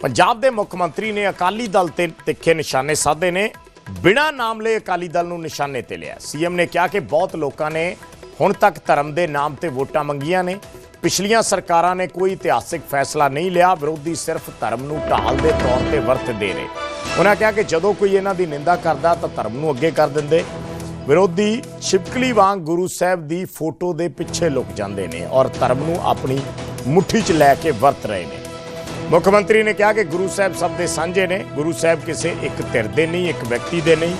ਪੰਜਾਬ ਦੇ ਮੁੱਖ ਮੰਤਰੀ ਨੇ ਅਕਾਲੀ ਦਲ ਤੇ ਤਿੱਖੇ ਨਿਸ਼ਾਨੇ ਸਾਧੇ ਨੇ। ਬਿਨਾਂ ਨਾਮ ਲਏ ਅਕਾਲੀ ਦਲ ਨੂੰ ਨਿਸ਼ਾਨੇ ਤੇ ਲਿਆ। ਸੀਐਮ ਨੇ ਕਿਹਾ ਕਿ ਬਹੁਤ ਲੋਕਾਂ ਨੇ ਹੁਣ ਤੱਕ ਧਰਮ ਦੇ ਨਾਮ ਤੇ ਵੋਟਾਂ ਮੰਗੀਆਂ ਨੇ। ਪਿਛਲੀਆਂ ਸਰਕਾਰਾਂ ਨੇ ਕੋਈ ਇਤਿਹਾਸਿਕ ਫੈਸਲਾ ਨਹੀਂ ਲਿਆ। ਵਿਰੋਧੀ ਸਿਰਫ ਧਰਮ ਨੂੰ ਢਾਲ ਦੇ ਤੌਰ ਤੇ ਵਰਤਦੇ ਨੇ ਉਹਨਾਂ ਕਿਹਾ ਕਿ ਜਦੋਂ ਕੋਈ ਇਹਨਾਂ ਦੀ ਨਿੰਦਾ ਕਰਦਾ ਤਾਂ ਧਰਮ ਨੂੰ ਅੱਗੇ ਕਰ ਦਿੰਦੇ। ਵਿਰੋਧੀ ਛਿਪਕਲੀ ਵਾਂਗ ਗੁਰੂ ਸਾਹਿਬ ਦੀ ਫੋਟੋ ਦੇ ਪਿੱਛੇ ਲੁਕ ਜਾਂਦੇ ਨੇ ਔਰ ਧਰਮ ਨੂੰ ਆਪਣੀ ਮੁੱਠੀ 'ਚ ਲੈ ਕੇ ਵਰਤ ਰਹੇ ਨੇ। ਮੁੱਖ ਮੰਤਰੀ ਨੇ ਕਿਹਾ ਕਿ ਗੁਰੂ ਸਾਹਿਬ ਸਭ ਦੇ ਸਾਂਝੇ ਨੇ, ਗੁਰੂ ਸਾਹਿਬ ਕਿਸੇ ਇੱਕ ਧਿਰ ਦੇ ਨਹੀਂ, ਇੱਕ ਵਿਅਕਤੀ ਦੇ ਨਹੀਂ।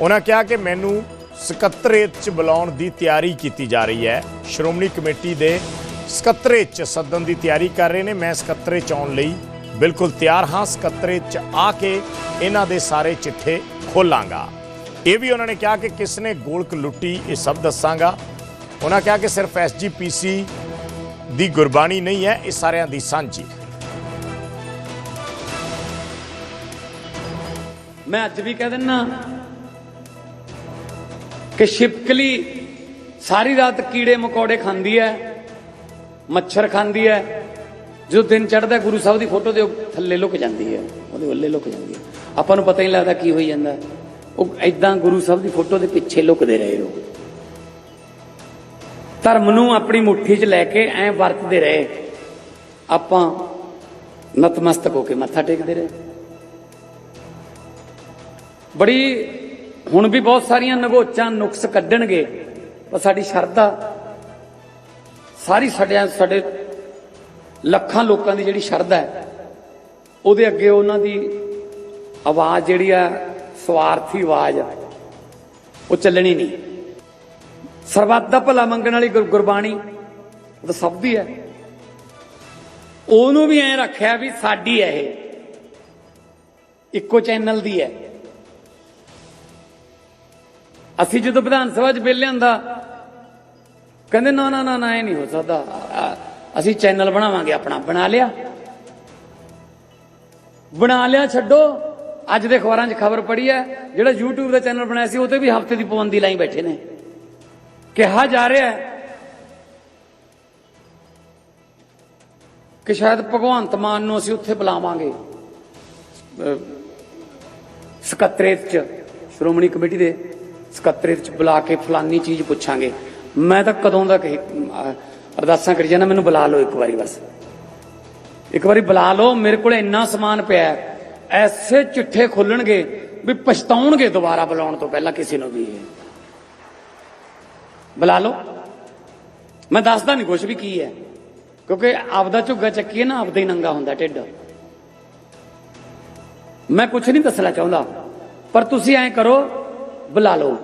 ਉਹਨਾਂ ਕਿਹਾ ਕਿ ਮੈਨੂੰ ਸਕੱਤਰੇਤ 'ਚ ਬੁਲਾਉਣ ਦੀ ਤਿਆਰੀ ਕੀਤੀ ਜਾ ਰਹੀ ਹੈ। ਸ਼੍ਰੋਮਣੀ ਕਮੇਟੀ ਦੇ ਸਕੱਤਰੇਤ 'ਚ ਸੱਦਣ ਦੀ ਤਿਆਰੀ ਕਰ ਰਹੇ ਨੇ। ਮੈਂ ਸਕੱਤਰੇ 'ਚ ਆਉਣ ਲਈ ਬਿਲਕੁਲ ਤਿਆਰ ਹਾਂ। ਸਕੱਤਰੇਤ 'ਚ ਆ ਕੇ ਇਹਨਾਂ ਦੇ ਸਾਰੇ ਚਿੱਠੇ ਖੋਲਾਂਗਾ। ਇਹ ਵੀ ਉਹਨਾਂ ਨੇ ਕਿਹਾ ਕਿ ਕਿਸ ਨੇ ਗੋਲਕ ਲੁੱਟੀ, ਇਹ ਸਭ ਦੱਸਾਂਗਾ। ਉਹਨਾਂ ਕਿਹਾ ਕਿ ਸਿਰਫ ਐਸਜੀਪੀਸੀ ਦੀ ਗੁਰਬਾਣੀ ਨਹੀਂ ਹੈ, ਇਹ ਸਾਰਿਆਂ ਦੀ ਸਾਂਝੀ। ਮੈਂ ਅੱਜ ਵੀ ਕਹਿ ਦਿੰਨਾ ਕਿ ਛਿਪਕਲੀ ਸਾਰੀ ਰਾਤ ਕੀੜੇ ਮਕੌੜੇ ਖਾਂਦੀ ਐ, ਮੱਛਰ ਖਾਂਦੀ ਐ ਜਦੋਂ ਦਿਨ ਚੜ੍ਹਦਾ ਗੁਰੂ ਸਾਹਿਬ ਦੀ ਫੋਟੋ ਦੇ ਥੱਲੇ ਲੁਕ ਜਾਂਦੀ ਐ, ਉਹਦੇ ਵੱਲੇ ਲੁਕ ਜਾਂਦੀ ਐ। ਆਪਾਂ ਨੂੰ ਪਤਾ ਹੀ ਲੱਗਦਾ ਕੀ ਹੋਈ ਜਾਂਦਾ। ਉਹ ਐਦਾਂ ਗੁਰੂ ਸਾਹਿਬ ਦੀ ਫੋਟੋ ਦੇ ਪਿੱਛੇ ਲੁਕਦੇ ਰਹੇ ਉਹ ਧਰਮ ਨੂੰ ਆਪਣੀ ਮੁੱਠੀ 'ਚ ਲੈ ਕੇ ਐ ਵਰਤਦੇ ਰਹੇ। ਆਪਾਂ ਨਤਮਸਤਕ ਹੋ ਕੇ ਮੱਥਾ ਟੇਕਦੇ ਰਹੇ। ਬੜੀ ਹੁਣ ਵੀ ਬਹੁਤ ਸਾਰੀਆਂ ਨਗੋਚਾਂ ਨੁਕਸ ਕੱਢਣਗੇ ਪਰ ਸਾਡੀ ਸ਼ਰਧਾ ਸਾਰੀ ਸਾਡਿਆਂ ਸਾਡੇ ਲੱਖਾਂ ਲੋਕਾਂ ਦੀ ਜਿਹੜੀ ਸ਼ਰਧਾ ਹੈ ਉਹਦੇ ਅੱਗੇ ਉਹਨਾਂ ਦੀ ਆਵਾਜ਼ ਜਿਹੜੀ ਆ ਸਵਾਰਥੀ ਆਵਾਜ਼ ਆ, ਉਹ ਚੱਲਣੀ ਨਹੀਂ। ਸਰਬੱਤ ਦਾ ਭਲਾ ਮੰਗਣ ਵਾਲੀ ਗੁਰ- ਗੁਰਬਾਣੀ ਉਹ ਤਾਂ ਸਭ ਦੀ ਹੈ। ਉਹਨੂੰ ਵੀ ਐਂ ਰੱਖਿਆ ਵੀ ਸਾਡੀ ਹੈ ਇਹ ਇੱਕੋ ਚੈਨਲ ਦੀ ਹੈ। ਅਸੀਂ ਜਦੋਂ ਵਿਧਾਨ ਸਭਾ 'ਚ ਬਿੱਲ ਲਿਆਂਦਾ, ਕਹਿੰਦੇ ਨਾ ਨਾ ਨਾ ਨਾ, ਇਹ ਨਹੀਂ ਹੋ ਸਕਦਾ। ਅਸੀਂ ਚੈਨਲ ਬਣਾਵਾਂਗੇ, ਆਪਣਾ ਬਣਾ ਲਿਆ। ਬਣਾ ਲਿਆ, ਛੱਡੋ। ਅੱਜ ਦੇ ਅਖਬਾਰਾਂ 'ਚ ਖਬਰ ਪੜੀ ਹੈ, ਜਿਹੜਾ YouTube ਦਾ ਚੈਨਲ ਬਣਾਇਆ ਸੀ, ਉਹ ਤੇ ਵੀ ਹਫ਼ਤੇ ਦੀ ਪਾਬੰਦੀ ਲਾਈ ਬੈਠੇ ਨੇ। ਕਿਹਾ ਜਾ ਰਿਹਾ ਹੈ ਕਿ ਸ਼ਾਇਦ ਭਗਵੰਤ ਮਾਨ ਨੂੰ ਅਸੀਂ ਉੱਥੇ ਬੁਲਾਵਾਂਗੇ, ਅਹ, ਸਕੱਤਰੇਤ ਚ, ਸ਼੍ਰੋਮਣੀ ਕਮੇਟੀ ਦੇ। ਸਕੱਤਰੇ ਚ ਬੁਲਾ ਕੇ ਫਲਾਨੀ ਚੀਜ਼ ਪੁੱਛਾਂਗੇ। ਮੈਂ ਤਾਂ ਕਦੋਂ ਦਾ ਅਰਦਾਸਾਂ ਕਰੀ ਜਾਂਦਾ, ਮੈਨੂੰ ਬੁਲਾ ਲਓ ਇੱਕ ਵਾਰੀ ਬਸ। ਇੱਕ ਵਾਰੀ ਬੁਲਾ ਲਓ, ਮੇਰੇ ਕੋਲ ਇੰਨਾ ਸਮਾਨ ਪਿਆ ਐਸੇ ਚਿੱਠੇ ਖੋਲਣਗੇ ਵੀ ਪਛਤਾਉਣਗੇ ਦੁਬਾਰਾ ਬੁਲਾਉਣ ਤੋਂ ਪਹਿਲਾਂ ਕਿਸੇ ਨੂੰ ਵੀ ਬੁਲਾ ਲਓ। ਮੈਂ ਦੱਸਦਾ ਨਹੀਂ ਕੁਝ ਵੀ ਕੀ ਹੈ, ਕਿਉਂਕਿ ਆਪਦਾ ਝੁੱਗਾ ਚੱਕੀਏ ਨਾ, ਆਪਦਾ ਹੀ ਨੰਗਾ ਹੁੰਦਾ ਢਿੱਡ। ਮੈਂ ਕੁਝ ਨਹੀਂ ਦੱਸਣਾ ਚਾਹੁੰਦਾ, ਪਰ ਤੁਸੀਂ ਐਂ ਕਰੋ, ਬੁਲਾ ਲਓ।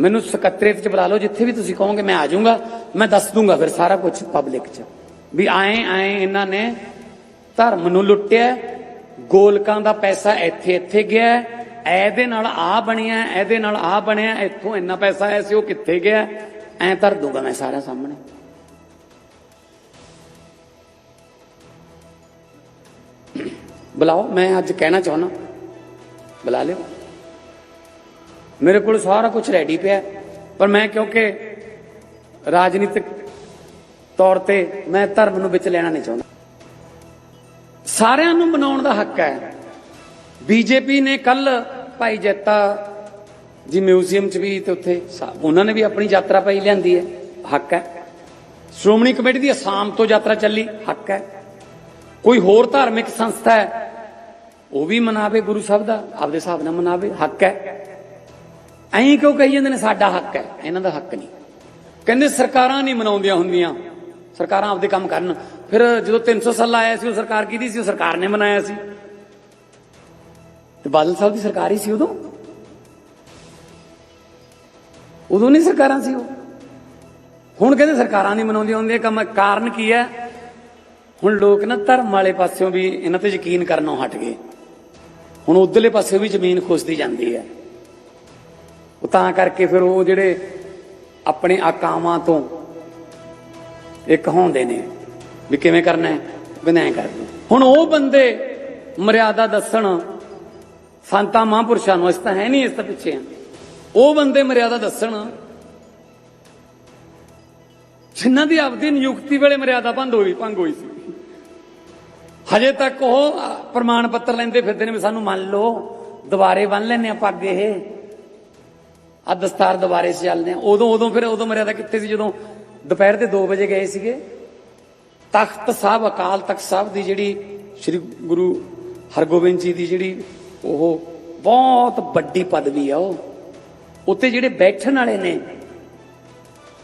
ਮੈਨੂੰ ਸਕੱਤਰੇਤ ਚ ਬੁਲਾ ਲਓ, ਜਿੱਥੇ ਵੀ ਤੁਸੀਂ ਕਹੋਗੇ ਮੈਂ ਆ ਜਾਊਂਗਾ, ਮੈਂ ਦੱਸ ਦੂੰਗਾ ਫਿਰ ਸਾਰਾ ਕੁਝ ਪਬਲਿਕ ਚ। ਵੀ ਆਏ ਆਏ ਇਹਨਾਂ ਨੇ ਧਰਮ ਨੂੰ ਲੁੱਟਿਆ, ਗੋਲਕਾਂ ਦਾ ਪੈਸਾ ਇੱਥੇ ਇੱਥੇ ਗਿਆ, ਇਹਦੇ ਨਾਲ ਆ ਬਣਿਆ, ਇਹਦੇ ਨਾਲ ਆ ਬਣਿਆ, ਇੱਥੋਂ ਇੰਨਾ ਪੈਸਾ ਆਇਆ ਸੀ, ਉਹ ਕਿੱਥੇ ਗਿਆ? ਐਂ ਧਰ ਦੂੰਗਾ ਮੈਂ ਸਾਰਿਆਂ ਸਾਹਮਣੇ। ਬੁਲਾਓ, ਮੈਂ ਅੱਜ ਕਹਿਣਾ ਚਾਹੁੰਦਾ। ਬੁਲਾ ਲਿਓ। ਮੇਰੇ ਕੋਲ ਸਾਰਾ ਕੁਝ ਰੈਡੀ ਪਿਆ ਪਰ ਮੈਂ ਕਿਉਂਕਿ ਰਾਜਨੀਤਿਕ ਤੌਰ ਤੇ ਮੈਂ ਧਰਮ ਨੂੰ ਵਿੱਚ ਲੈਣਾ ਨਹੀਂ ਚਾਹੁੰਦਾ। ਸਾਰਿਆਂ ਨੂੰ ਮਨਾਉਣ ਦਾ ਹੱਕ ਹੈ। ਬੀਜੇਪੀ ਨੇ ਕੱਲ ਭਾਈ ਜੱਤਾ ਜੀ ਮਿਊਜ਼ੀਅਮ 'ਚ ਵੀ ਤੇ ਉੱਥੇ ਉਹਨਾਂ ਨੇ ਵੀ ਆਪਣੀ ਯਾਤਰਾ ਪਾਈ ਲਿਆਂਦੀ ਹੈ। ਹੱਕ ਹੈ। ਸ਼੍ਰੋਮਣੀ ਕਮੇਟੀ ਦੀ ਅਸਾਮ ਤੋਂ ਯਾਤਰਾ ਚੱਲੀ। ਹੱਕ ਹੈ। ਕੋਈ ਹੋਰ ਧਾਰਮਿਕ ਸੰਸਥਾ ਹੈ, ਉਹ ਵੀ ਮਨਾਵੇ ਗੁਰੂ ਸਾਹਿਬ ਦਾ, ਆਪਦੇ ਹਿਸਾਬ ਨਾਲ ਮਨਾਵੇ। ਹੱਕ ਹੈ। ਐਂ ਕਿਉਂ ਕਹੀ ਜਾਂਦੇ ਨੇ ਸਾਡਾ ਹੱਕ ਹੈ? ਇਹਨਾਂ ਦਾ ਹੱਕ ਨਹੀਂ। ਕਹਿੰਦੇ ਸਰਕਾਰਾਂ ਨਹੀਂ ਮਨਾਉਂਦੀਆਂ ਹੁੰਦੀਆਂ। ਸਰਕਾਰਾਂ ਆਪਦੇ ਕੰਮ ਕਰਨ। ਫਿਰ ਜਦੋਂ 300 ਸਾਲ ਆਇਆ ਸੀ, ਉਹ ਸਰਕਾਰ ਕਿਹਦੀ ਸੀ? ਉਹ ਸਰਕਾਰ ਨੇ ਮਨਾਇਆ ਸੀ। ਤੇ ਬਾਦਲ ਸਾਹਿਬ ਦੀ ਸਰਕਾਰ ਹੀ ਸੀ ਉਦੋਂ? ਉਦੋਂ ਨਹੀਂ ਸਰਕਾਰਾਂ ਸੀ ਉਹ। ਹੁਣ ਕਹਿੰਦੇ ਸਰਕਾਰਾਂ ਨਹੀਂ ਮਨਾਉਂਦੀਆਂ ਹੁੰਦੀਆਂ। ਕੰਮ ਕਾਰਨ ਕੀ ਹੈ? ਹੁਣ ਲੋਕ ਨਾ ਧਰਮ ਵਾਲੇ ਪਾਸਿਓਂ ਵੀ ਇਹਨਾਂ ਤੇ ਯਕੀਨ ਕਰਨੋਂ ਹਟ ਗਏ। ਹੁਣ ਉਧਰਲੇ ਪਾਸੇ ਵੀ ਜ਼ਮੀਨ ਖੁੱਸਦੀ ਜਾਂਦੀ ਹੈ। ਤਾਂ ਕਰਕੇ ਫਿਰ ਉਹ ਜਿਹੜੇ ਆਪਣੇ ਆਕਾਵਾਂ ਤੋਂ ਇਹ ਕਹਾਉਂਦੇ ਨੇ ਵੀ ਕਿਵੇਂ ਕਰਨਾ ਹੈ? ਉਹ ਕਰਦੇ ਹੁਣ ਉਹ ਬੰਦੇ ਮਰਿਆਦਾ ਦੱਸਣ, ਸੰਤਾਂ ਮਹਾਂਪੁਰਸ਼ਾਂ ਨੂੰ ਇਸ ਤਾਂ ਹੈ ਨਹੀਂ ਇਸ ਤਾਂ ਪਿੱਛੇ ਆ ਉਹ ਬੰਦੇ ਮਰਿਆਦਾ ਦੱਸਣ, ਜਿਨ੍ਹਾਂ ਦੀ ਆਪਦੀ ਨਿਯੁਕਤੀ ਵੇਲੇ ਮਰਿਆਦਾ ਭੰਗ ਹੋਈ ਭੰਗ ਹੋਈ ਸੀ। ਹਜੇ ਤੱਕ ਉਹ ਪ੍ਰਮਾਣ ਪੱਤਰ ਲੈਂਦੇ ਫਿਰਦੇ ਨੇ ਵੀ ਸਾਨੂੰ ਮੰਨ ਲਓ, ਦੁਬਾਰੇ ਬੰਨ ਲੈਨੇ ਆ ਪੱਗ ਇਹ। ਆ ਦਸਤਾਰ ਦੁਬਾਰੇ ਸੇ ਚੱਲਦੇ ਆ ਉਦੋਂ ਉਦੋਂ ਫਿਰ ਉਦੋਂ ਮਰਿਆਦਾ ਕਿੱਥੇ ਸੀ? ਜਦੋਂ ਦੁਪਹਿਰ ਦੇ 2 ਵਜੇ ਗਏ ਸੀਗੇ, ਤਖਤ ਸਾਹਿਬ, ਅਕਾਲ ਤਖਤ ਸਾਹਿਬ ਦੀ ਜਿਹੜੀ ਸ੍ਰੀ ਗੁਰੂ ਹਰਗੋਬਿੰਦ ਜੀ ਦੀ ਜਿਹੜੀ ਉਹ ਬਹੁਤ ਵੱਡੀ ਪਦਵੀ ਆ ਉਹ। ਉੱਤੇ ਜਿਹੜੇ ਬੈਠਣ ਵਾਲੇ ਨੇ,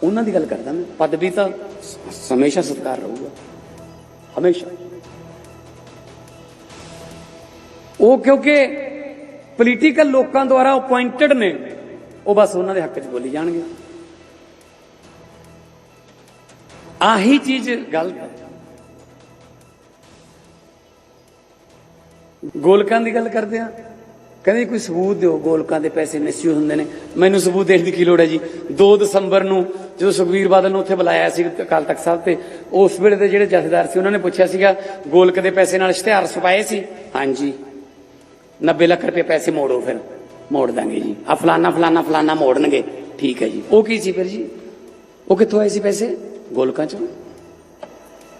ਉਹਨਾਂ ਦੀ ਗੱਲ ਕਰਦਾ ਮੈਂ। ਪਦਵੀ ਤਾਂ ਹਮੇਸ਼ਾ ਸਤਿਕਾਰ ਰਹੂਗਾ। ਹਮੇਸ਼ਾ। ਉਹ ਕਿਉਂਕਿ ਪੋਲੀਟੀਕਲ ਲੋਕਾਂ ਦੁਆਰਾ ਅਪਾਇੰਟਡ ਨੇ। ਉਹ ਬਸ ਉਹਨਾਂ ਦੇ ਹੱਕ 'ਚ ਬੋਲੀ ਜਾਣਗੇ। ਆਹੀ ਚੀਜ਼ ਗਲਤ ਹੈ। ਗੋਲਕਾਂ ਦੀ ਗੱਲ ਕਰਦੇ ਆ। ਕਹਿੰਦੇ ਕੋਈ ਸਬੂਤ ਦਿਓ, ਗੋਲਕਾਂ ਦੇ ਪੈਸੇ ਮਿਸਯੂਜ਼ ਹੁੰਦੇ ਨੇ। ਮੈਨੂੰ ਸਬੂਤ ਦੇਣ ਦੀ ਕੀ ਲੋੜ ਹੈ ਜੀ? 2 ਦਸੰਬਰ ਨੂੰ ਜਦੋਂ ਸੁਖਵੀਰ ਬਾਦਲ ਨੂੰ ਉੱਥੇ ਬੁਲਾਇਆ ਸੀ ਅਕਾਲ ਤਖਤ ਸਾਹਿਬ ਤੇ, ਉਸ ਵੇਲੇ ਦੇ ਜਿਹੜੇ ਜਥੇਦਾਰ ਸੀ, ਉਹਨਾਂ ਨੇ ਪੁੱਛਿਆ ਸੀਗਾ, ਗੋਲਕ ਦੇ ਪੈਸੇ ਨਾਲ ਇਸ਼ਤਿਹਾਰ ਛਪਾਏ ਸੀ? ਹਾਂਜੀ। 90 ਲੱਖ ਰੁਪਏ ਪੈਸੇ ਮੋੜੋ ਫਿਰ। ਮੋੜ ਦਾਂਗੇ ਜੀ। ਆ ਫਲਾਨਾ ਫਲਾਨਾ ਫਲਾਨਾ ਮੋੜਨਗੇ। ਠੀਕ ਹੈ ਜੀ। ਉਹ ਕੀ ਸੀ ਫਿਰ ਜੀ? ਉਹ ਕਿੱਥੋਂ ਆਏ ਸੀ ਪੈਸੇ? ਗੋਲਕਾਂ ਚੋਂ।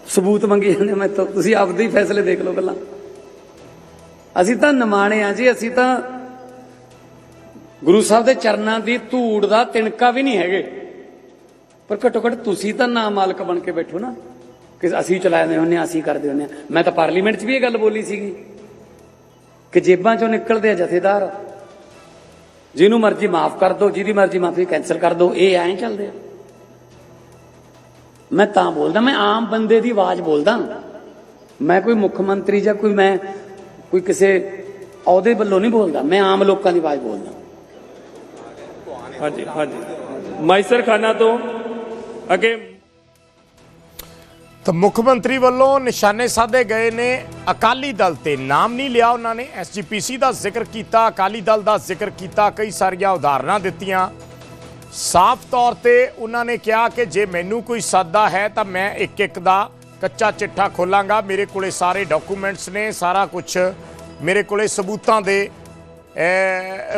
ਸਬੂਤ ਮੰਗੇ ਜਾਂਦੇ ਮੈਂ ਤਾਂ ਤੁਸੀਂ ਆਪਦੇ ਹੀ ਫੈਸਲੇ ਦੇਖ ਲਓ ਪਹਿਲਾਂ। ਅਸੀਂ ਤਾਂ ਨਿਮਾਣੇ ਆ ਜੀ ਅਸੀਂ ਤਾਂ ਗੁਰੂ ਸਾਹਿਬ ਦੇ ਚਰਨਾਂ ਦੀ ਧੂੜ ਦਾ ਤਿਣਕਾ ਵੀ ਨਹੀਂ ਹੈਗੇ। ਪਰ ਘੱਟੋ ਘੱਟ ਤੁਸੀਂ ਤਾਂ ਨਾ ਮਾਲਕ ਬਣ ਕੇ ਬੈਠੋ ਨਾ। ਕਿ ਅਸੀਂ ਚਲਾਉਂਦੇ ਹੁੰਨੇ ਹਾਂ ਅਸੀਂ ਕਰਦੇ ਹੁੰਨੇ ਹਾਂ। ਮੈਂ ਤਾਂ ਪਾਰਲੀਮੈਂਟ 'ਚ ਵੀ ਇਹ ਗੱਲ ਬੋਲੀ ਸੀਗੀ। ਕਿ ਜੇਬਾਂ 'ਚੋਂ ਨਿਕਲਦੇ ਆ ਜਥੇਦਾਰ। ਜਿਹਨੂੰ ਮਰਜ਼ੀ ਮਾਫ ਕਰ ਦਿਓ ਜਿਹਦੀ ਮਰਜ਼ੀ ਮਾਫੀ ਕੈਨਸਲ ਕਰ ਦਿਓ ਇਹ ਐਂ ਚੱਲਦੇ ਆ। ਮੈਂ ਤਾਂ ਬੋਲਦਾ, ਮੈਂ ਆਮ ਬੰਦੇ ਦੀ ਆਵਾਜ਼ ਬੋਲਦਾ। ਮੈਂ ਕੋਈ ਮੁੱਖ ਮੰਤਰੀ ਜਾਂ ਕੋਈ ਮੈਂ ਕੋਈ ਕਿਸੇ ਅਹੁਦੇ ਵੱਲੋਂ ਨਹੀਂ ਬੋਲਦਾ, ਮੈਂ ਆਮ ਲੋਕਾਂ ਦੀ ਆਵਾਜ਼ ਬੋਲਦਾ। ਹਾਂਜੀ ਹਾਂਜੀ। ਮਾਈਸਰ ਖਾਨਾ ਤੋਂ ਅੱਗੇ ਤਾਂ ਮੁੱਖ ਮੰਤਰੀ ਵੱਲੋਂ ਨਿਸ਼ਾਨੇ ਸਾਧੇ ਗਏ ਨੇ। ਅਕਾਲੀ ਦਲ ਤੇ ਨਾਮ ਨਹੀਂ ਲਿਆ ਉਹਨਾਂ ਨੇ। ਐਸਜੀਪੀਸੀ ਦਾ ਜ਼ਿਕਰ ਕੀਤਾ, ਅਕਾਲੀ ਦਲ ਦਾ ਜ਼ਿਕਰ ਕੀਤਾ, ਕਈ ਸਾਰੀਆਂ ਉਦਾਹਰਨਾਂ ਦਿੱਤੀਆਂ। ਸਾਫ਼ ਤੌਰ ਤੇ ਉਹਨਾਂ ਨੇ ਕਿਹਾ ਕਿ ਜੇ ਮੈਨੂੰ ਕੋਈ ਸਾਦਾ ਹੈ ਤਾਂ ਮੈਂ ਇੱਕ ਇੱਕ ਦਾ ਕੱਚਾ ਚਿੱਠਾ ਖੋਲਾਂਗਾ। ਮੇਰੇ ਕੋਲੇ ਸਾਰੇ ਡਾਕੂਮੈਂਟਸ ਨੇ, ਸਾਰਾ ਕੁਝ ਮੇਰੇ ਕੋਲੇ ਸਬੂਤਾਂ ਦੇ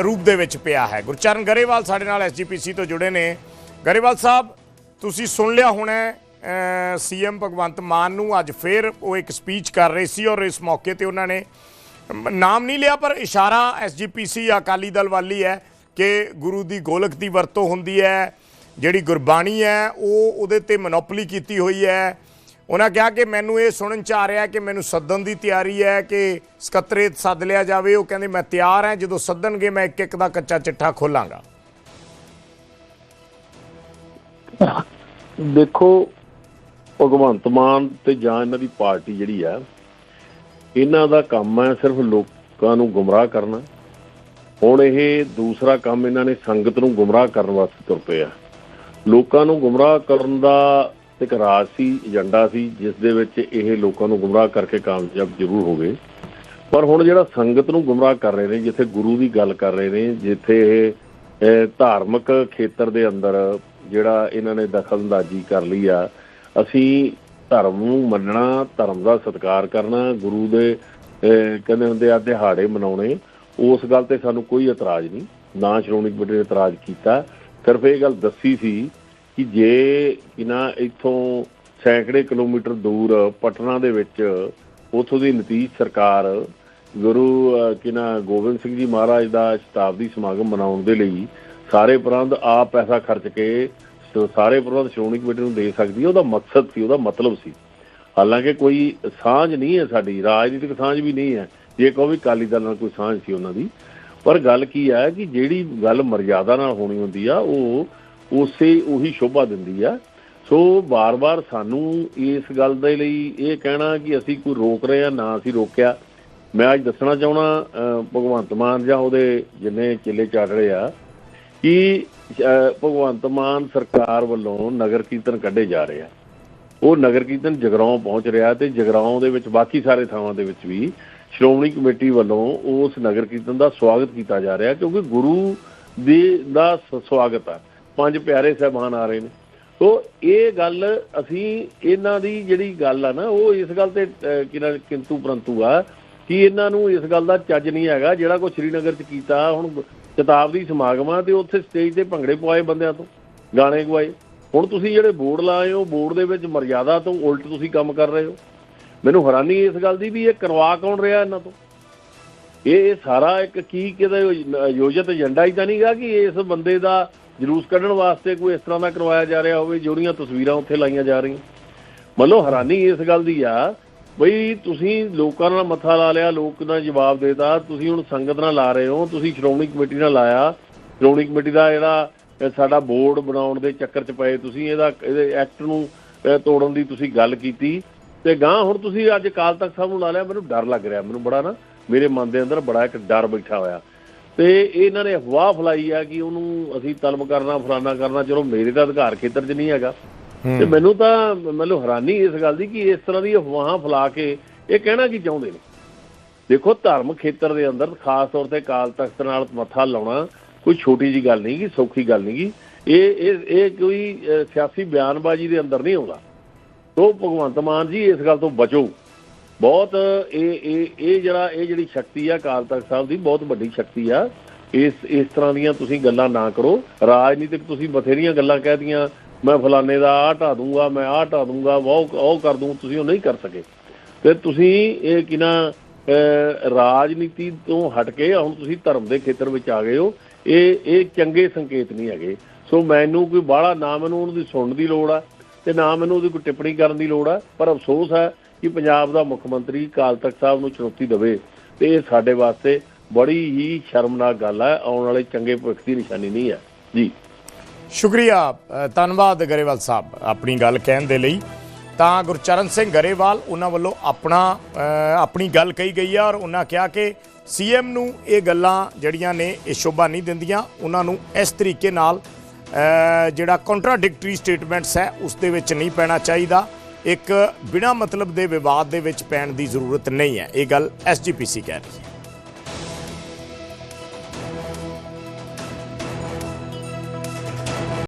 ਰੂਪ ਦੇ ਵਿੱਚ ਪਿਆ ਹੈ। ਗੁਰਚਰਨ ਗਰੇਵਾਲ ਸਾਡੇ ਨਾਲ ਐਸਜੀਪੀਸੀ ਤੋਂ ਜੁੜੇ ਨੇ। ਗਰੇਵਾਲ ਸਾਹਿਬ, ਤੁਸੀਂ ਸੁਣ ਲਿਆ ਹੋਣਾ ਸੀਐਮ ਭਗਵੰਤ ਮਾਨ ਨੂੰ ਅੱਜ ਫੇਰ ਉਹ ਇੱਕ ਸਪੀਚ ਕਰ ਰਹੇ ਸੀ ਔਰ ਇਸ ਮੌਕੇ ਤੇ ਉਹਨਾਂ ਨੇ ਨਾਮ ਨਹੀਂ ਲਿਆ, ਪਰ ਇਸ਼ਾਰਾ ਐਸਜੀਪੀਸੀ ਜਾਂ ਅਕਾਲੀ ਦਲ ਵਾਲੀ ਹੈ ਕਿ ਗੁਰੂ ਦੀ ਗੋਲਕ ਦੀ ਵਰਤੋਂ ਹੁੰਦੀ ਹੈ, ਜਿਹੜੀ ਗੁਰਬਾਣੀ ਹੈ, ਉਹ ਉਹਦੇ ਤੇ ਮੋਨੋਪੋਲੀ ਕੀਤੀ ਹੋਈ ਹੈ। ਉਹਨਾਂ ਕਿਹਾ ਕਿ ਮੈਨੂੰ ਇਹ ਸੁਣਨ ਚ ਆ ਰਿਹਾ ਕਿ ਮੈਨੂੰ ਸੱਦਣ ਦੀ ਤਿਆਰੀ ਹੈ ਕਿ ਸਕੱਤਰੇਤ ਸੱਦ ਲਿਆ ਜਾਵੇ। ਉਹ ਕਹਿੰਦੇ, ਮੈਂ ਤਿਆਰ ਹਾਂ, ਜਦੋਂ ਸੱਦਣਗੇ, ਮੈਂ ਇੱਕ ਇੱਕ ਦਾ ਕੱਚਾ ਚਿੱਠਾ ਖੋਲਾਂਗਾ। ਦੇਖੋ ਭਗਵੰਤ ਮਾਨ ਤੇ ਜਾਂ ਇਹਨਾਂ ਦੀ ਪਾਰਟੀ ਜਿਹੜੀ ਆ, ਇਹਨਾਂ ਦਾ ਕੰਮ ਹੈ ਸਿਰਫ ਲੋਕਾਂ ਨੂੰ ਗੁੰਮਰਾਹ ਕਰਨਾ। ਹੁਣ ਇਹ ਦੂਸਰਾ ਕੰਮ ਇਹਨਾਂ ਨੇ ਸੰਗਤ ਨੂੰ ਗੁੰਮਰਾਹ ਕਰਨ ਵਾਸਤੇ ਤੁਰ ਪਏ ਆ। ਲੋਕਾਂ ਨੂੰ ਗੁੰਮਰਾਹ ਕਰਨ ਦਾ ਇੱਕ ਰਾਜ ਸੀ, ਏਜੰਡਾ ਸੀ, ਜਿਸ ਦੇ ਵਿੱਚ ਇਹ ਲੋਕਾਂ ਨੂੰ ਗੁੰਮਰਾਹ ਕਰਕੇ ਕਾਮਯਾਬ ਜ਼ਰੂਰ ਹੋ ਗਏ। ਪਰ ਹੁਣ ਜਿਹੜਾ ਸੰਗਤ ਨੂੰ ਗੁੰਮਰਾਹ ਕਰ ਰਹੇ ਨੇ, ਜਿੱਥੇ ਗੁਰੂ ਦੀ ਗੱਲ ਕਰ ਰਹੇ ਨੇ, ਜਿੱਥੇ ਇਹ ਇਹ ਧਾਰਮਿਕ ਖੇਤਰ ਦੇ ਅੰਦਰ ਜਿਹੜਾ ਇਹਨਾਂ ਨੇ ਦਖਲਅੰਦਾਜ਼ੀ ਕਰ ਲਈ ਆ ਅਸੀਂ ਧਰਮ ਨੂੰ ਮੰਨਣਾ ਧਰਮ ਦਾ ਸਤਿਕਾਰ ਕਰਨਾ ਗੁਰੂ ਦੇ ਕਹਿੰਦੇ ਹੁੰਦੇ ਆ ਦਿਹਾੜੇ ਮਨਾਉਣੇ ਉਸ ਗੱਲ ਤੇ ਸਾਨੂੰ ਕੋਈ ਇਤਰਾਜ਼ ਨਹੀਂ। ਨਾ ਸ਼੍ਰੋਮਣੀ ਕਮੇਟੀ ਨੇ ਇਤਰਾਜ਼ ਕੀਤਾ। ਸਿਰਫ ਇਹ ਗੱਲ ਦੱਸੀ ਸੀ ਕਿ ਜੇ ਕਿਨਾ ਇੱਥੋਂ ਸੈਂਕੜੇ ਕਿਲੋਮੀਟਰ ਦੂਰ ਪਟਨਾ ਦੇ ਵਿੱਚ ਉਥੋਂ ਦੀ ਨਤੀਜ ਸਰਕਾਰ ਗੁਰੂ ਅਹ, ਕਿਨਾ ਗੋਬਿੰਦ ਸਿੰਘ ਜੀ ਮਹਾਰਾਜ ਦਾ ਸ਼ਤਾਬਦੀ ਸਮਾਗਮ ਮਨਾਉਣ ਦੇ ਲਈ ਸਾਰੇ ਪ੍ਰਬੰਧ ਆਪ ਪੈਸਾ ਖਰਚ ਕੇ ਸਾਰੇ ਪ੍ਰਬੰਧ ਸ਼੍ਰੋਮਣੀ ਕਮੇਟੀ ਨੂੰ ਦੇ ਸਕਦੀ ਹੈ, ਉਹਦਾ ਮਕਸਦ ਸੀ, ਉਹਦਾ ਮਤਲਬ ਸੀ। ਹਾਲਾਂਕਿ ਕੋਈ ਸਾਂਝ ਨਹੀਂ ਹੈ ਸਾਡੀ, ਰਾਜਨੀਤਿਕ ਸਾਂਝ ਵੀ ਨਹੀਂ ਹੈ। ਜੇ ਕਹੋ ਕਾਲੀ ਦਲ ਨਾਲ ਕੋਈ ਸਾਂਝ ਸੀ ਉਹਨਾਂ ਦੀ। ਪਰ ਗੱਲ ਕੀ ਹੈ ਕਿ ਜਿਹੜੀ ਗੱਲ ਮਰਜ਼ਾਦਾ ਨਾਲ ਹੋਣੀ ਹੁੰਦੀ ਆ, ਉਹ ਉਸੇ ਉਹੀ ਸ਼ੋਭਾ ਦਿੰਦੀ ਆ। ਸੋ ਬਾਰ-ਬਾਰ ਸਾਨੂੰ ਇਸ ਗੱਲ ਦੇ ਲਈ ਇਹ ਕਹਿਣਾ ਕਿ ਅਸੀਂ ਕੋਈ ਰੋਕ ਰਹੇ ਆ, ਨਾ ਅਸੀਂ ਰੋਕਿਆ। ਮੈਂ ਅੱਜ ਦੱਸਣਾ ਚਾਹਣਾ ਭਗਵੰਤ ਮਾਨ ਜਾਂ ਉਹਦੇ ਜਿੰਨੇ ਚੇਲੇ ਚਾੜ ਰਹੇ ਆ, ਕਿ ਭਗਵੰਤ ਮਾਨ ਸਰਕਾਰ ਵੱਲੋਂ ਨਗਰ ਕੀਰਤਨ ਕੱਢੇ ਜਾ ਰਹੇ ਆ। ਉਹ ਨਗਰ ਕੀਰਤਨ ਜਗਰਾਉਂ ਪਹੁੰਚ ਰਿਹਾ ਤੇ ਜਗਰਾਉਂ ਦੇ ਵਿੱਚ ਬਾਕੀ ਸਾਰੇ ਥਾਵਾਂ ਦੇ ਵਿੱਚ ਵੀ ਸ਼੍ਰੋਮਣੀ ਕਮੇਟੀ ਵੱਲੋਂ ਉਸ ਨਗਰ ਕੀਰਤਨ ਦਾ ਸਵਾਗਤ ਕੀਤਾ ਜਾ ਰਿਹਾ ਕਿਉਂਕਿ ਗੁਰੂ ਦੇ ਦਾ ਸਵਾਗਤ ਆ। ਪੰਜ ਪਿਆਰੇ ਸਹਿਬਾਨ ਆ ਰਹੇ ਨੇ। ਸੋ ਇਹ ਗੱਲ ਅਸੀਂ ਇਹਨਾਂ ਦੀ ਜਿਹੜੀ ਗੱਲ ਆ ਨਾ ਉਹ ਇਸ ਗੱਲ ਤੇ ਅਹ, ਕਿੰਤੂ ਪਰੰਤੂ ਆ ਕਿ ਇਹਨਾਂ ਨੂੰ ਇਸ ਗੱਲ ਦਾ ਚੱਜ ਨਹੀਂ ਹੈਗਾ। ਜਿਹੜਾ ਕੋ ਸ਼੍ਰੀਨਗਰ ਚ ਕੀਤਾ ਹੁਣ ਸ਼ਤਾਬਦੀ ਸਮਾਗਮ ਆ ਤੇ ਉੱਥੇ ਸਟੇਜ ਤੇ ਭੰਗੜੇ ਪਵਾਏ ਬੰਦਿਆਂ ਤੋਂ, ਗਾਣੇ ਗਵਾਏ। ਹੁਣ ਤੁਸੀਂ ਜਿਹੜੇ ਬੋਰਡ ਲਾਏ ਹੋ, ਬੋਰਡ ਦੇ ਵਿੱਚ ਮਰਜ਼ਾਦਾ ਤੋਂ ਉਲਟ ਤੁਸੀਂ ਕੰਮ ਕਰ ਰਹੇ ਹੋ। ਮੈਨੂੰ ਹੈਰਾਨੀ ਇਸ ਗੱਲ ਦੀ ਵੀ ਇਹ ਕਰਵਾ ਕੌਣ ਰਿਹਾ ਇਹਨਾਂ ਤੋਂ? ਇਹ ਇਹ ਸਾਰਾ ਇੱਕ ਕੀ ਕਿਤੇ ਯੋਜਿਤ ਏਜੰਡਾ ਹੀ ਤਾਂ ਨਹੀਂਗਾ ਕਿ ਇਸ ਬੰਦੇ ਦਾ ਜਲੂਸ ਕੱਢਣ ਵਾਸਤੇ ਕੋਈ ਇਸ ਤਰ੍ਹਾਂ ਦਾ ਕਰਵਾਇਆ ਜਾ ਰਿਹਾ ਹੋਵੇ, ਜਿਹੜੀਆਂ ਤਸਵੀਰਾਂ ਉੱਥੇ ਲਾਈਆਂ ਜਾ ਰਹੀਆਂ। ਮਤਲਬ ਹੈਰਾਨੀ ਇਸ ਗੱਲ ਦੀ ਆ ਬਈ ਤੁਸੀਂ ਲੋਕਾਂ ਨਾਲ ਮੱਥਾ ਲਾ ਲਿਆ, ਲੋਕ ਨਾਲ ਜਵਾਬ ਦੇਤਾ, ਤੁਸੀਂ ਹੁਣ ਸੰਗਤ ਨਾਲ ਲਾ ਰਹੇ ਹੋ, ਤੁਸੀਂ ਸ਼੍ਰੋਮਣੀ ਕਮੇਟੀ ਨਾਲ ਲਾਇਆ। ਸ਼੍ਰੋਮਣੀ ਕਮੇਟੀ ਦਾ ਜਿਹੜਾ ਸਾਡਾ ਬੋਰਡ ਬਣਾਉਣ ਦੇ ਚੱਕਰ 'ਚ ਪਏ ਤੁਸੀਂ, ਇਹਦਾ, ਇਹਦੇ ਐਕਟ ਨੂੰ ਤੋੜਨ ਦੀ ਤੁਸੀਂ ਗੱਲ ਕੀਤੀ। ਤੇ ਗਾਂ ਹੁਣ ਤੁਸੀਂ ਅੱਜ ਅਕਾਲ ਤਖਤ ਸਾਹਿਬ ਨੂੰ ਲਾ ਲਿਆ, ਮੈਨੂੰ ਡਰ ਲੱਗ ਰਿਹਾ, ਮੈਨੂੰ ਬੜਾ ਨਾ, ਮੇਰੇ ਮਨ ਦੇ ਅੰਦਰ ਬੜਾ ਇੱਕ ਡਰ ਬੈਠਾ ਹੋਇਆ। ਤੇ ਇਹਨਾਂ ਨੇ ਅਫਵਾਹ ਫਲਾਈ ਆ ਕਿ ਉਹਨੂੰ ਅਸੀਂ ਤਲਬ ਕਰਨਾ, ਫਲਾਨਾ ਕਰਨਾ, ਚਲੋ ਮੇਰੇ ਤਾਂ ਅਧਿਕਾਰ ਖੇਤਰ 'ਚ ਨਹੀਂ ਹੈਗਾ। ਤੇ ਮੈਨੂੰ ਤਾਂ, ਮੈਨੂੰ ਹੈਰਾਨੀ ਇਸ ਗੱਲ ਦੀ ਕਿ ਇਸ ਤਰ੍ਹਾਂ ਦੀ ਅਫਵਾਹਾਂ ਫਲਾ ਕੇ ਇਹ ਕਹਿਣਾ ਕੀ ਚਾਹੁੰਦੇ ਨੇ? ਦੇਖੋ, ਧਰਮ ਖੇਤਰ ਦੇ ਅੰਦਰ ਖਾਸ ਤੌਰ ਤੇ ਕਾਲ ਤਖਤ ਨਾਲ ਮੱਥਾ ਲਾਉਣਾ ਕੋਈ ਛੋਟੀ ਜੀ ਗੱਲ ਨਹੀਂ ਗੀ, ਸੌਖੀ ਗੱਲ ਨਹੀਂ ਗੀ। ਇਹ ਇਹ ਇਹ ਕੋਈ ਸਿਆਸੀ ਬਿਆਨਬਾਜ਼ੀ ਦੇ ਅੰਦਰ ਨਹੀਂ ਆਉਂਦਾ। ਤੋ ਭਗਵੰਤ ਮਾਨ ਜੀ, ਇਸ ਗੱਲ ਤੋਂ ਬਚੋ। ਬਹੁਤ, ਇਹ ਇਹ ਇਹ ਜਿਹੜਾ, ਇਹ ਜਿਹੜੀ ਸ਼ਕਤੀ ਆ ਕਾਲ ਤਖਤ ਸਾਹਿਬ ਦੀ, ਬਹੁਤ ਵੱਡੀ ਸ਼ਕਤੀ ਆ। ਇਸ ਇਸ ਤਰ੍ਹਾਂ ਦੀਆਂ ਤੁਸੀਂ ਗੱਲਾਂ ਨਾ ਕਰੋ। ਰਾਜਨੀਤਿਕ ਤੁਸੀਂ ਬਥੇਰੀਆਂ ਗੱਲਾਂ ਕਹਿ ਕਹਿਦੀਆਂ ਮੈਂ ਫਲਾਣੇ ਦਾ ਆਹ ਢਾ ਦੂੰਗਾ, ਮੈਂ ਆਹ ਢਾ ਦੂੰਗਾ ਉਹ ਉਹ ਕਰ ਦੂੰ, ਤੁਸੀਂ ਉਹ ਨਹੀਂ ਕਰ ਸਕੇ। ਤੇ ਤੁਸੀਂ ਇਹ ਕਿਨਾ ਰਾਜਨੀਤੀ ਤੋਂ ਹਟ ਕੇ ਹੁਣ ਤੁਸੀਂ ਧਰਮ ਦੇ ਖੇਤਰ ਵਿੱਚ ਆ ਗਏ ਹੋ, ਇਹ ਇਹ ਚੰਗੇ ਸੰਕੇਤ ਨਹੀਂ ਹੈਗੇ। ਸੋ ਮੈਨੂੰ ਕੋਈ ਬਾਹਲਾ ਨਾ ਮੈਨੂੰ ਉਹਦੀ ਸੁਣਨ ਦੀ ਲੋੜ ਆ, ਤੇ ਨਾ ਮੈਨੂੰ ਉਹਦੀ ਕੋਈ ਟਿੱਪਣੀ ਕਰਨ ਦੀ ਲੋੜ ਆ, ਪਰ ਅਫਸੋਸ ਹੈ ਕਿ ਪੰਜਾਬ ਦਾ ਮੁੱਖ ਮੰਤਰੀ ਕਾਲ ਤਖਤ ਸਾਹਿਬ ਨੂੰ ਚੁਣੌਤੀ ਦੇਵੇ, ਤੇ ਇਹ ਸਾਡੇ ਵਾਸਤੇ ਬੜੀ ਹੀ ਸ਼ਰਮਨਾਕ ਗੱਲ ਹੈ ਆਉਣ ਵਾਲੇ ਚੰਗੇ ਭਵਿੱਖ ਦੀ ਨਿਸ਼ਾਨੀ ਨਹੀਂ ਹੈ। ਜੀ। ਸ਼ੁਕਰੀਆ ਧੰਨਵਾਦ ਗਰੇਵਾਲ ਸਾਹਿਬ ਆਪਣੀ ਗੱਲ ਕਹਿਣ ਦੇ ਲਈ। ਤਾਂ ਗੁਰਚਰਨ ਸਿੰਘ ਗਰੇਵਾਲ ਉਹਨਾਂ ਵੱਲੋਂ ਆਪਣਾ ਆਪਣੀ ਗੱਲ ਕਹੀ ਗਈ ਆ ਔਰ ਉਹਨਾਂ ਕਿਹਾ ਕਿ ਸੀਐਮ ਨੂੰ ਇਹ ਗੱਲਾਂ ਜਿਹੜੀਆਂ ਨੇ ਇਹ ਸ਼ੋਭਾ ਨਹੀਂ ਦਿੰਦੀਆਂ। ਉਹਨਾਂ ਨੂੰ ਇਸ ਤਰੀਕੇ ਨਾਲ ਜਿਹੜਾ ਕੰਟਰਾਡਿਕਟਰੀ ਸਟੇਟਮੈਂਟਸ ਹੈ, ਉਸ ਦੇ ਵਿੱਚ ਨਹੀਂ ਪੈਣਾ ਚਾਹੀਦਾ। ਇੱਕ ਬਿਨਾ ਮਤਲਬ ਦੇ ਵਿਵਾਦ ਦੇ ਵਿੱਚ ਪੈਣ ਦੀ ਜ਼ਰੂਰਤ ਨਹੀਂ ਹੈ। ਇਹ ਗੱਲ ਐਸਜੀਪੀਸੀ ਕਹਿ ਰਹੀ ਹੈ।